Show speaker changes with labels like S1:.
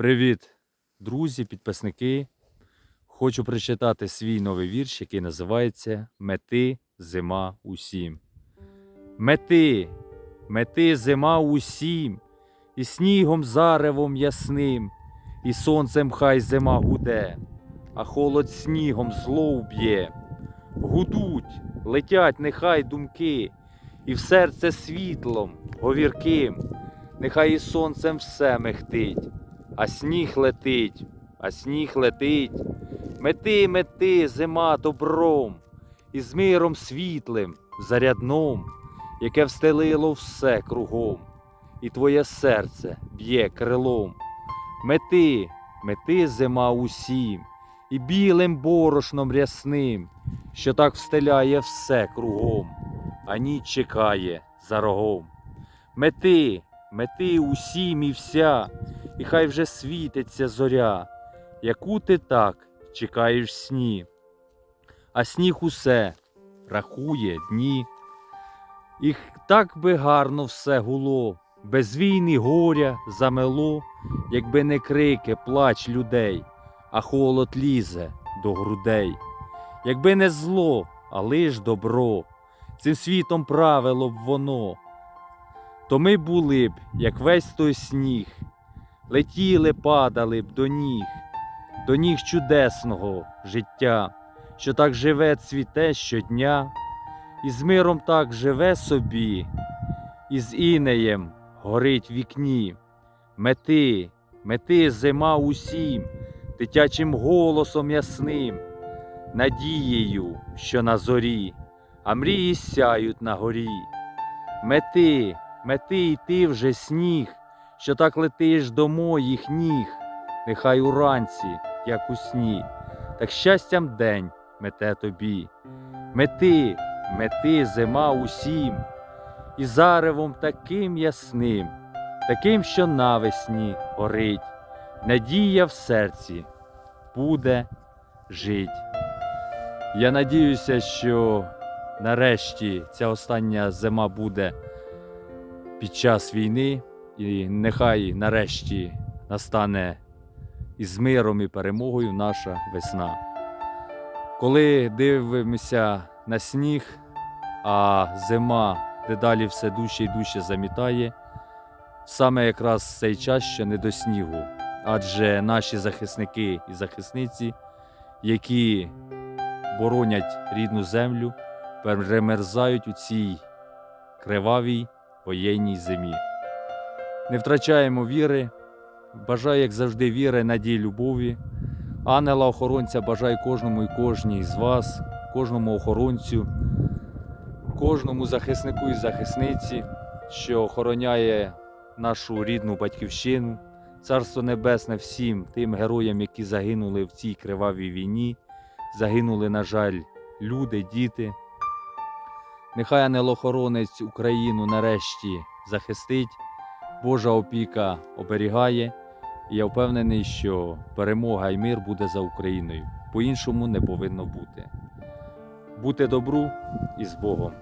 S1: Привіт, друзі, підписники. Хочу прочитати свій новий вірш, який називається Мети зима усім. Мети, мети зима усім, і снігом заревом ясним, і сонцем хай зима гуде, а холод снігом зло вб'є. Гудуть, летять нехай думки, і в серце світлом, говірким, нехай і сонцем все мехтить а сніг летить, а сніг летить. Мети, мети, зима добром, і з миром світлим, зарядном, яке встелило все кругом, і твоє серце б'є крилом. Мети, мети, зима усім, і білим борошном рясним, що так встеляє все кругом, а ніч чекає за рогом. Мети, мети усім і вся, і хай вже світиться зоря, яку ти так чекаєш сні, а сніг усе рахує дні. І так би гарно все гуло, без війни горя замело, якби не крики, плач людей, а холод лізе до грудей, якби не зло, а лиш добро, цим світом правило б воно, то ми були б, як весь той сніг, летіли, падали б до ніг, до ніг чудесного життя, що так живе, цвіте щодня, і з миром так живе собі, і з інеєм горить вікні. Мети, мети зима усім, дитячим голосом ясним, надією, що на зорі, а мрії сяють на горі. Мети, мети й ти вже сніг, що так летиш до моїх ніг, нехай уранці, як у сні, так щастям день мете тобі. Мети, мети зима усім, і заревом таким ясним, таким, що навесні горить, надія в серці буде жить. Я надіюся, що нарешті ця остання зима буде під час війни, і нехай нарешті настане із миром і перемогою наша весна. Коли дивимося на сніг, а зима дедалі все дужче і дужче замітає, саме якраз цей час ще не до снігу, адже наші захисники і захисниці, які боронять рідну землю, перемерзають у цій кривавій воєнній зимі. Не втрачаємо віри, бажаю, як завжди, віри, надії, любові. Ангела охоронця бажаю кожному і кожній з вас, кожному охоронцю, кожному захиснику і захисниці, що охороняє нашу рідну батьківщину, царство небесне всім тим героям, які загинули в цій кривавій війні, загинули, на жаль, люди, діти. Нехай ангел-охоронець Україну нарешті захистить, Божа опіка оберігає. І я впевнений, що перемога і мир буде за Україною. По-іншому не повинно бути. Бути добру і з Богом.